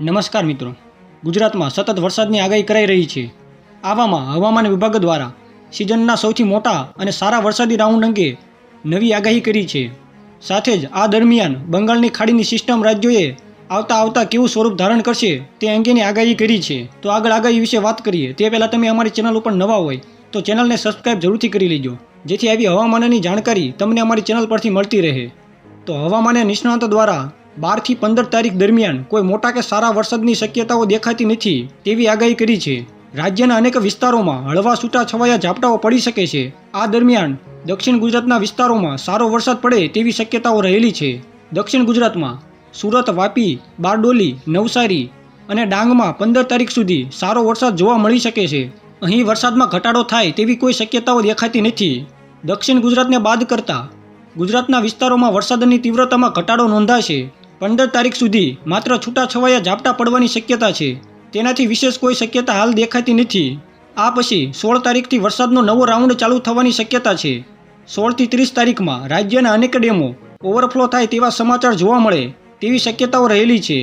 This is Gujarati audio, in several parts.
નમસ્કાર મિત્રો. ગુજરાતમાં સતત વરસાદની આગાહી કરાઈ રહી છે. આવામાં હવામાન વિભાગ દ્વારા સિઝનના સૌથી મોટા અને સારા વરસાદી રાઉન્ડ અંગે નવી આગાહી કરી છે. સાથે જ આ દરમિયાન બંગાળની ખાડીની સિસ્ટમ રાજ્યોએ આવતા આવતા કેવું સ્વરૂપ ધારણ કરશે તે અંગેની આગાહી કરી છે. તો આગળ આગાહી વિશે વાત કરીએ. તે પહેલાં તમે અમારી ચેનલ ઉપર નવા હોય તો ચેનલને સબસ્ક્રાઇબ જરૂરથી કરી લેજો. જેથી આવી હવામાનની જાણકારી તમને અમારી ચેનલ પરથી મળતી રહે. તો હવામાન નિષ્ણાંતો દ્વારા બારથી પંદર તારીખ દરમિયાન કોઈ મોટા કે સારા વરસાદની શક્યતાઓ દેખાતી નથી તેવી આગાહી કરી છે. રાજ્યના અનેક વિસ્તારોમાં હળવા છૂટા છવાયા ઝાપટાઓ પડી શકે છે. આ દરમિયાન દક્ષિણ ગુજરાતના વિસ્તારોમાં સારો વરસાદ પડે તેવી શક્યતાઓ રહેલી છે. દક્ષિણ ગુજરાતમાં સુરત, વાપી, બારડોલી, નવસારી અને ડાંગમાં પંદર તારીખ સુધી સારો વરસાદ જોવા મળી શકે છે. અહીં વરસાદમાં ઘટાડો થાય તેવી કોઈ શક્યતાઓ દેખાતી નથી. દક્ષિણ ગુજરાતને બાદ કરતાં ગુજરાતના વિસ્તારોમાં વરસાદની તીવ્રતામાં ઘટાડો નોંધાશે. પંદર તારીખ સુધી માત્ર છૂટાછવાયા ઝાપટા પડવાની શક્યતા છે. તેનાથી વિશેષ કોઈ શક્યતા હાલ દેખાતી નથી. આ પછી સોળ તારીખથી વરસાદનો નવો રાઉન્ડ ચાલુ થવાની શક્યતા છે. સોળથી ત્રીસ તારીખમાં રાજ્યના અનેક ડેમો ઓવરફ્લો થાય તેવા સમાચાર જોવા મળે તેવી શક્યતાઓ રહેલી છે.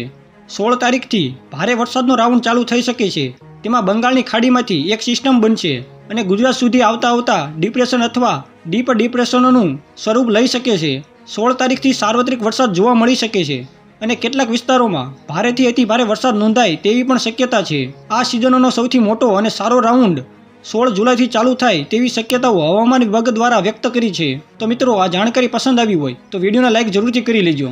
સોળ તારીખથી ભારે વરસાદનો રાઉન્ડ ચાલુ થઈ શકે છે. તેમાં બંગાળની ખાડીમાંથી એક સિસ્ટમ બનશે અને ગુજરાત સુધી આવતા આવતા ડિપ્રેશન અથવા ડીપ ડિપ્રેશનનું સ્વરૂપ લઈ શકે છે. સોળ તારીખથી સાર્વત્રિક વરસાદ જોવા મળી શકે છે અને કેટલાક વિસ્તારોમાં ભારેથી અતિ ભારે વરસાદ નોંધાય તેવી પણ શક્યતા છે. આ સિઝનનો સૌથી મોટો અને સારો રાઉન્ડ સોળ જુલાઈથી ચાલુ થાય તેવી શક્યતાઓ હવામાન વિભાગ દ્વારા વ્યક્ત કરી છે. તો મિત્રો, આ જાણકારી પસંદ આવી હોય તો વિડીયોને લાઇક જરૂરથી કરી લેજો.